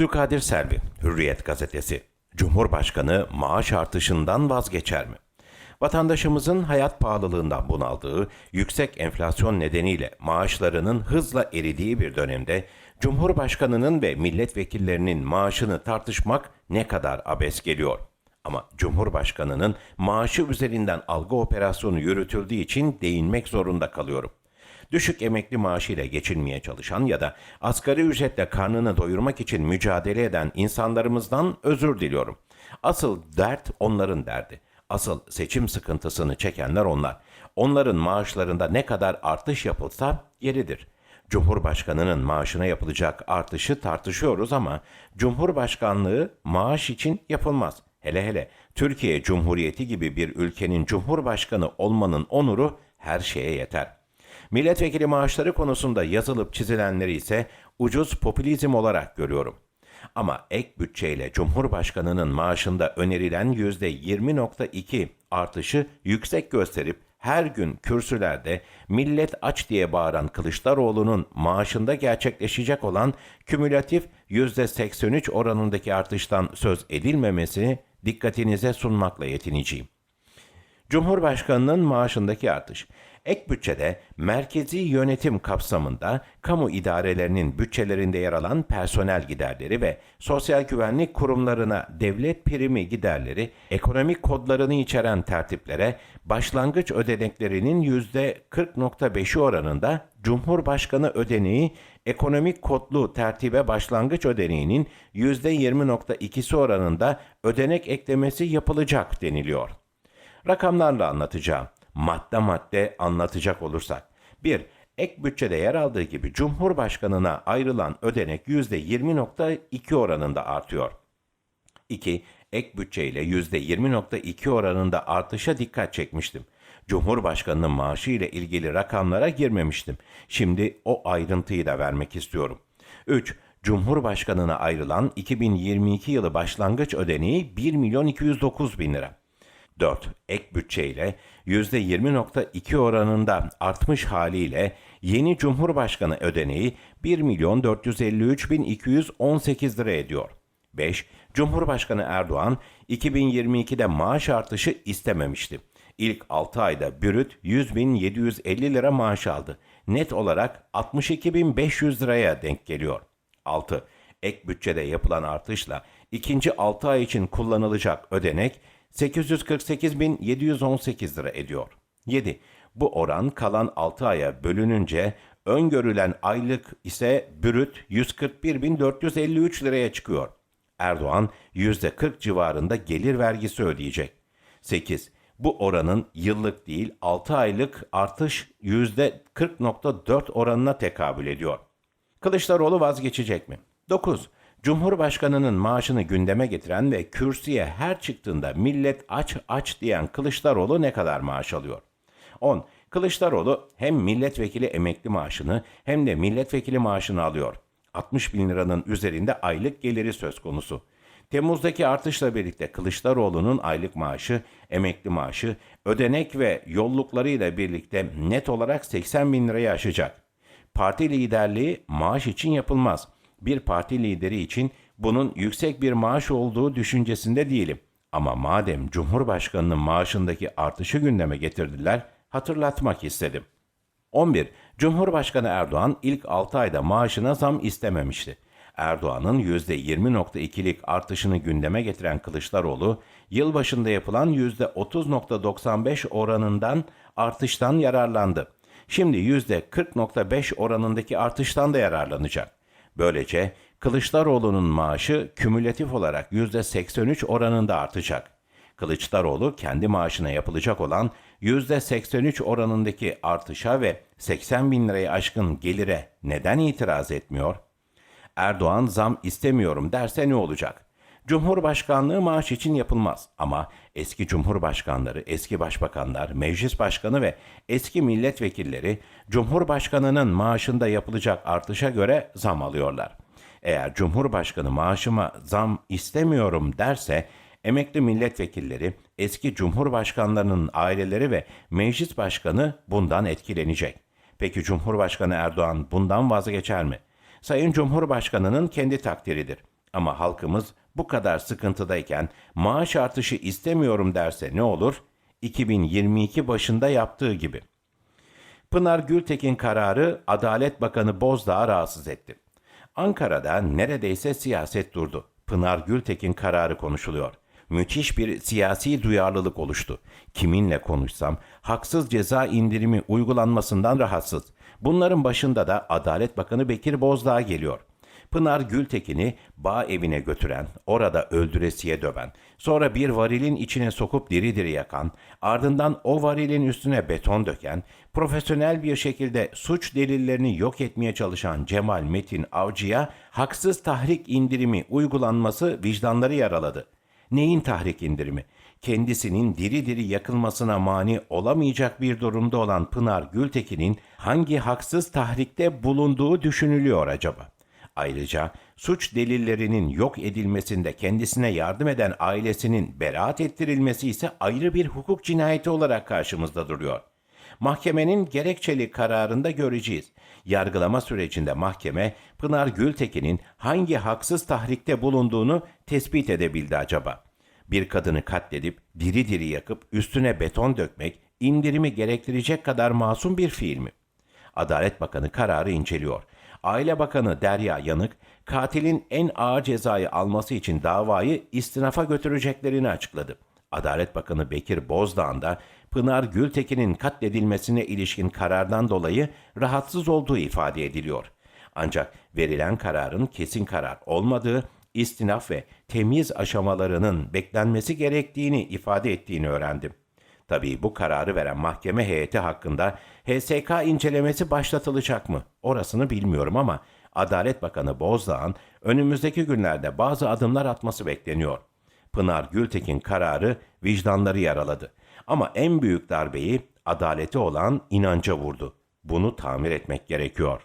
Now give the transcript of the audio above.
Abdülkadir Selvi, Hürriyet Gazetesi. Cumhurbaşkanı maaş artışından vazgeçer mi? Vatandaşımızın hayat pahalılığından bunaldığı, yüksek enflasyon nedeniyle maaşlarının hızla eridiği bir dönemde Cumhurbaşkanının ve milletvekillerinin maaşını tartışmak ne kadar abes geliyor. Ama Cumhurbaşkanının maaşı üzerinden algı operasyonu yürütüldüğü için değinmek zorunda kalıyorum düşük emekli maaşıyla geçinmeye çalışan ya da asgari ücretle karnını doyurmak için mücadele eden insanlarımızdan özür diliyorum. Asıl dert onların derdi. Asıl seçim sıkıntısını çekenler onlar. Onların maaşlarında ne kadar artış yapılsa yeridir. Cumhurbaşkanının maaşına yapılacak artışı tartışıyoruz ama Cumhurbaşkanlığı maaş için yapılmaz. Hele hele Türkiye Cumhuriyeti gibi bir ülkenin cumhurbaşkanı olmanın onuru her şeye yeter. Milletvekili maaşları konusunda yazılıp çizilenleri ise ucuz popülizm olarak görüyorum. Ama ek bütçeyle Cumhurbaşkanının maaşında önerilen %20.2 artışı yüksek gösterip her gün kürsülerde millet aç diye bağıran Kılıçdaroğlu'nun maaşında gerçekleşecek olan kümülatif %83 oranındaki artıştan söz edilmemesini dikkatinize sunmakla yetineceğim. Cumhurbaşkanının maaşındaki artış. Ek bütçede merkezi yönetim kapsamında kamu idarelerinin bütçelerinde yer alan personel giderleri ve sosyal güvenlik kurumlarına devlet primi giderleri, ekonomik kodlarını içeren tertiplere başlangıç ödeneklerinin %40.5'i oranında Cumhurbaşkanı ödeneği ekonomik kodlu tertibe başlangıç ödeneğinin %20.2'si oranında ödenek eklemesi yapılacak deniliyor. Rakamlarla anlatacağım. Madde madde anlatacak olursak. 1. Ek bütçede yer aldığı gibi Cumhurbaşkanına ayrılan ödenek %20.2 oranında artıyor. 2. Ek bütçeyle %20.2 oranında artışa dikkat çekmiştim. Cumhurbaşkanının maaşı ile ilgili rakamlara girmemiştim. Şimdi o ayrıntıyı da vermek istiyorum. 3. Cumhurbaşkanına ayrılan 2022 yılı başlangıç ödeneği 1 milyon 209 bin lira. 4. Ek bütçeyle %20.2 oranında artmış haliyle yeni Cumhurbaşkanı ödeneği 1 milyon 453 bin 218 lira ediyor. 5. Cumhurbaşkanı Erdoğan 2022'de maaş artışı istememişti. İlk 6 ayda bürüt 100.750 lira maaş aldı. Net olarak 62.500 liraya denk geliyor. 6. Ek bütçede yapılan artışla ikinci 6 ay için kullanılacak ödenek 848.718 lira ediyor. 7. Bu oran kalan 6 aya bölününce öngörülen aylık ise bürüt 141.453 liraya çıkıyor. Erdoğan %40 civarında gelir vergisi ödeyecek. 8. Bu oranın yıllık değil 6 aylık artış %40.4 oranına tekabül ediyor. Kılıçdaroğlu vazgeçecek mi? 9. Cumhurbaşkanının maaşını gündeme getiren ve kürsüye her çıktığında millet aç aç diyen Kılıçdaroğlu ne kadar maaş alıyor? 10. Kılıçdaroğlu hem milletvekili emekli maaşını hem de milletvekili maaşını alıyor. 60 bin liranın üzerinde aylık geliri söz konusu. Temmuz'daki artışla birlikte Kılıçdaroğlu'nun aylık maaşı, emekli maaşı, ödenek ve yolluklarıyla birlikte net olarak 80 bin lirayı aşacak. Parti liderliği maaş için yapılmaz.'' Bir parti lideri için bunun yüksek bir maaş olduğu düşüncesinde değilim. Ama madem Cumhurbaşkanının maaşındaki artışı gündeme getirdiler, hatırlatmak istedim. 11. Cumhurbaşkanı Erdoğan ilk 6 ayda maaşına zam istememişti. Erdoğan'ın %20.2'lik artışını gündeme getiren Kılıçdaroğlu, yılbaşında yapılan %30.95 oranından artıştan yararlandı. Şimdi %40.5 oranındaki artıştan da yararlanacak. Böylece Kılıçdaroğlu'nun maaşı kümülatif olarak %83 oranında artacak. Kılıçdaroğlu kendi maaşına yapılacak olan %83 oranındaki artışa ve 80 bin liraya aşkın gelire neden itiraz etmiyor? Erdoğan zam istemiyorum derse ne olacak? Cumhurbaşkanlığı maaş için yapılmaz ama eski cumhurbaşkanları, eski başbakanlar, meclis başkanı ve eski milletvekilleri cumhurbaşkanının maaşında yapılacak artışa göre zam alıyorlar. Eğer cumhurbaşkanı maaşıma zam istemiyorum derse emekli milletvekilleri, eski cumhurbaşkanlarının aileleri ve meclis başkanı bundan etkilenecek. Peki Cumhurbaşkanı Erdoğan bundan vazgeçer mi? Sayın Cumhurbaşkanının kendi takdiridir. Ama halkımız bu kadar sıkıntıdayken maaş artışı istemiyorum derse ne olur? 2022 başında yaptığı gibi. Pınar Gültekin kararı Adalet Bakanı Bozdağ rahatsız etti. Ankara'da neredeyse siyaset durdu. Pınar Gültekin kararı konuşuluyor. Müthiş bir siyasi duyarlılık oluştu. Kiminle konuşsam haksız ceza indirimi uygulanmasından rahatsız. Bunların başında da Adalet Bakanı Bekir Bozdağ geliyor. Pınar Gültekin'i bağ evine götüren, orada öldüresiye döven, sonra bir varilin içine sokup diri diri yakan, ardından o varilin üstüne beton döken, profesyonel bir şekilde suç delillerini yok etmeye çalışan Cemal Metin Avcı'ya haksız tahrik indirimi uygulanması vicdanları yaraladı. Neyin tahrik indirimi? Kendisinin diri diri yakılmasına mani olamayacak bir durumda olan Pınar Gültekin'in hangi haksız tahrikte bulunduğu düşünülüyor acaba? Ayrıca suç delillerinin yok edilmesinde kendisine yardım eden ailesinin beraat ettirilmesi ise ayrı bir hukuk cinayeti olarak karşımızda duruyor. Mahkemenin gerekçeli kararında göreceğiz. Yargılama sürecinde mahkeme Pınar Gültekin'in hangi haksız tahrikte bulunduğunu tespit edebildi acaba? Bir kadını katledip diri diri yakıp üstüne beton dökmek indirimi gerektirecek kadar masum bir fiil mi? Adalet Bakanı kararı inceliyor. Aile Bakanı Derya Yanık, katilin en ağır cezayı alması için davayı istinafa götüreceklerini açıkladı. Adalet Bakanı Bekir Bozdağ'ın da Pınar Gültekin'in katledilmesine ilişkin karardan dolayı rahatsız olduğu ifade ediliyor. Ancak verilen kararın kesin karar olmadığı, istinaf ve temiz aşamalarının beklenmesi gerektiğini ifade ettiğini öğrendim. Tabii bu kararı veren mahkeme heyeti hakkında HSK incelemesi başlatılacak mı? Orasını bilmiyorum ama Adalet Bakanı Bozdağ'ın önümüzdeki günlerde bazı adımlar atması bekleniyor. Pınar Gültekin kararı vicdanları yaraladı. Ama en büyük darbeyi adalete olan inanca vurdu. Bunu tamir etmek gerekiyor.